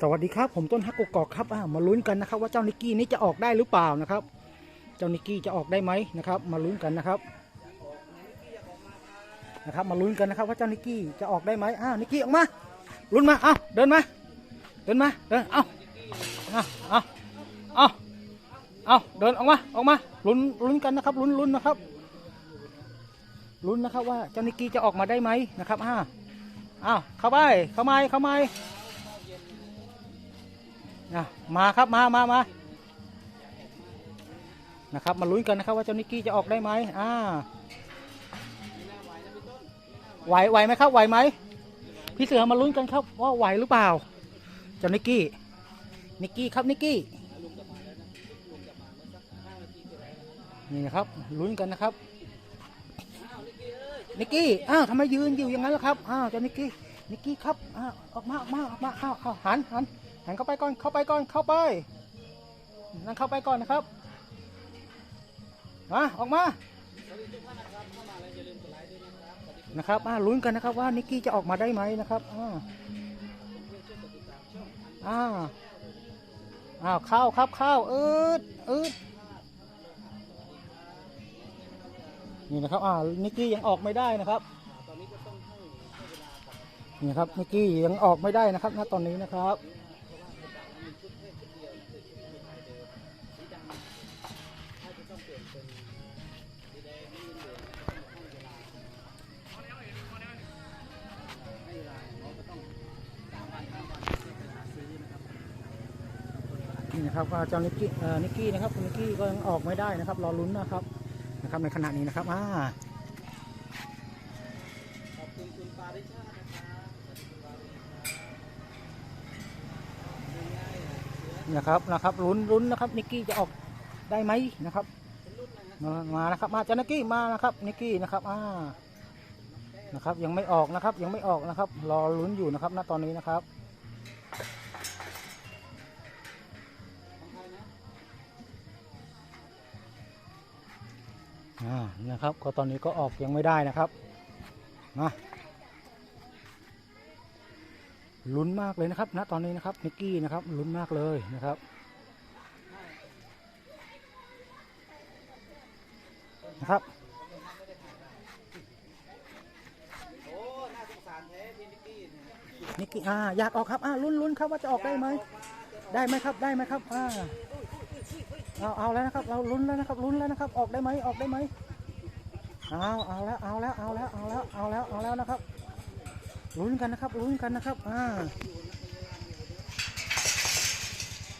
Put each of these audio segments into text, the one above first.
สวัสดีครับ ผมต้นฮักกกอกครับอ่ามาลุ้นกันนะครับ ว่าเจ้านิกกี้นี้จะออกได้หรือเปล่านะครับ เจ้านิกกี้จะออกได้ไหมนะครับ มาลุ้นกันนะครับนะครับ มาลุ้นกันนะครับ ว่าเจ้านิกกี้จะออกได้ไหมอ้าวนิกกี้ออกมาลุ้นมาเอ้าเดินมาเดินมาเดินเอ้าเอ้าเอ้าเอ้าเอ้าเดินออกมาออกมาลุ้นลุ้นกันนะครับลุ้นลุ้นนะครับลุ้นนะครับว่าเจ้านิกกี้จะออกมาได้ไหมนะครับอ้าวอ้าวเข้าไปเข้ามาเข้ามา นะมาครับมามามานะครับ มาลุ้นกันนะครับ ว่าเจ้านิกกี้จะออกได้ไหมอ่าไหวไหวไหมครับไหวไหมพี่เสือมาลุ้นกันครับว่าไหวหรือเปล่าเจ้านิกกี้นิกกี้ครับนิกกี้นี่นะครับลุ้นกันนะครับนิกกี้อ้าวทำไมยืนอยู่อย่างนั้นล่ะครับอ้าวเจ้านิกกี้นิกกี้ครับอ้าวออกมาออกมาออกมาอ้าวอ้าวหันหัน หันเข้าไปก่อน เข้าไปก่อน เข้าไป นั่งเข้าไปก่อนนะครับ มา ออกมา นะครับอ่าลุ้นกันนะครับว่านิกกี้จะออกมาได้ไหมนะครับอ่าอ่าอ้าว เข้าครับ เข้าอืดอืดนี่นะครับ อ่า นิกกี้ยังออกไม่ได้นะครับนี่ครับนิกกี้ยังออกไม่ได้นะครับณตอนนี้นะครับ นี่นะครับว่าเจ้านิกกี้เอ่อนิกกี้นะครับคุณนิกกี้ก็ยังออกไม่ได้นะครับ รอลุ้นนะครับนะครับในขณะนี้นะครับอ่าขอบคุณคุณปาริชานะครับนะครับนะครับลุ้นลุ้นนะครับนิกกี้จะออกได้ไหมนะครับ มามานะครับมาจานิกกี้มานะครับนิกกี้นะครับอ่านะครับ ยังไม่ออกนะครับ ยังไม่ออกนะครับ รอลุ้นอยู่นะครับณตอนนี้นะครับของใครนะอ่านะครับ ก็ตอนนี้ก็ออกยังไม่ได้นะครับมาลุ้นมากเลยนะครับณตอนนี้นะครับนิกกี้นะครับลุ้นมากเลยนะครับ นะครับนิกกี้เนี่ยนิกกี้อ่าอยากออกครับอ่าลุ้นลุ้นครับว่าจะออกได้ไหมได้ไหมครับได้ไหมครับอ่าเอาเอาแล้วนะครับ เราลุ้นแล้วนะครับลุ้นแล้วนะครับ ออกได้ไหมออกได้ไหมเอาเอาแล้วเอาแล้วเอาแล้วเอาแล้วเอาแล้วเอาแล้วนะครับลุ้นกันนะครับลุ้นกันนะครับอ่า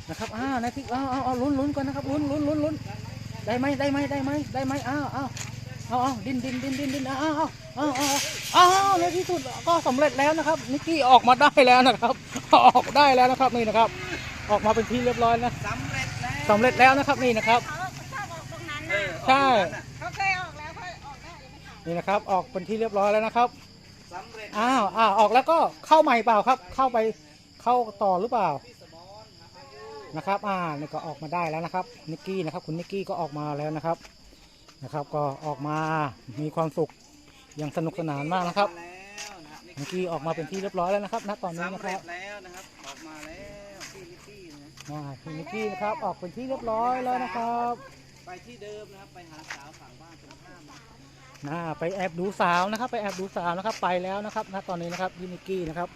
นะครับอ่านาทีเอาเอาเอาลุ้นลุ้นกันนะครับลุ้นลุ้นลุ้นลุ้น ได้ไหมได้ไหมได้ไหมได้ไหมอ้าวอ้าวเอาเอาดินดินดินดินดินอ้าวอ้าวอ้าวอ้าวอ้าวในที่สุดก็สำเร็จแล้วนะครับนิกกี้ออกมาได้แล้วนะครับ ออกได้แล้วนะครับนี่นะครับ ออกมาเป็นที่เรียบร้อยนะสำเร็จแล้วสำเร็จแล้วนะครับนี่นะครับเขาชอบออกตรงนั้นเอนะอใช่เขาเคยออกแล้วเขาออกได้ยังไม่ทำนี่นะครับ ออกเป็นที่เรียบร้อยแล้วนะครับสำเร็จอ้าวอ้าวออกแล้วก็เข้าใหม่เปล่าครับ เข้าไปเข้าต่อหรือเปล่าพี่สมรหาพายุ นะครับ อ่านี่ก็ออกมาได้แล้วนะครับ นิกกี้นะครับ คุณนิกกี้ก็ออกมาแล้วนะครับ นะครับ ก็ออกมา มีความสุข อย่างสนุกสนานมากนะครับมาแล้วนะนิกกี้ออกมาเป็นที่เรียบร้อยแล้วนะครับณตอนนี้สำนะคเร็รับจแล้วนะครับออกมาแล้วพี่นิกกี้นะอ่าคุณนิกกี้นะครับ ออกเป็นที่เรียบร้อยแล้วนะครับไปที่เดิมนะครับไปหาสาวฝั่งบ้านตรงข้ามนะน่าไปแอบดูสาวนะครับ ไปแอบดูสาวนะครับ ไปแล้วนะครับณตอนนี้นะครับพี่นิกกี้นะครับ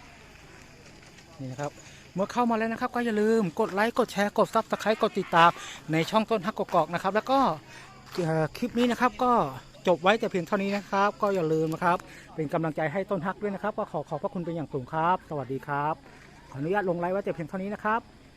นี่นะครับ เมื่อเข้ามาแล้วนะครับ ก็อย่าลืมกดไลค์กดแชร์กดซับสไครต์กดติดตามในช่องต้นฮักกกอกนะครับ แล้วก็คลิปนี้นะครับก็จบไว้แต่เพียงเท่านี้นะครับ ก็อย่าลืมนะครับ เป็นกำลังใจให้ต้นฮักด้วยนะครับ ก็ขอขอบพระคุณเป็นอย่างสูงครับ สวัสดีครับ ขออนุญาตลงไลค์ไว้แต่เพียงเท่านี้นะครับ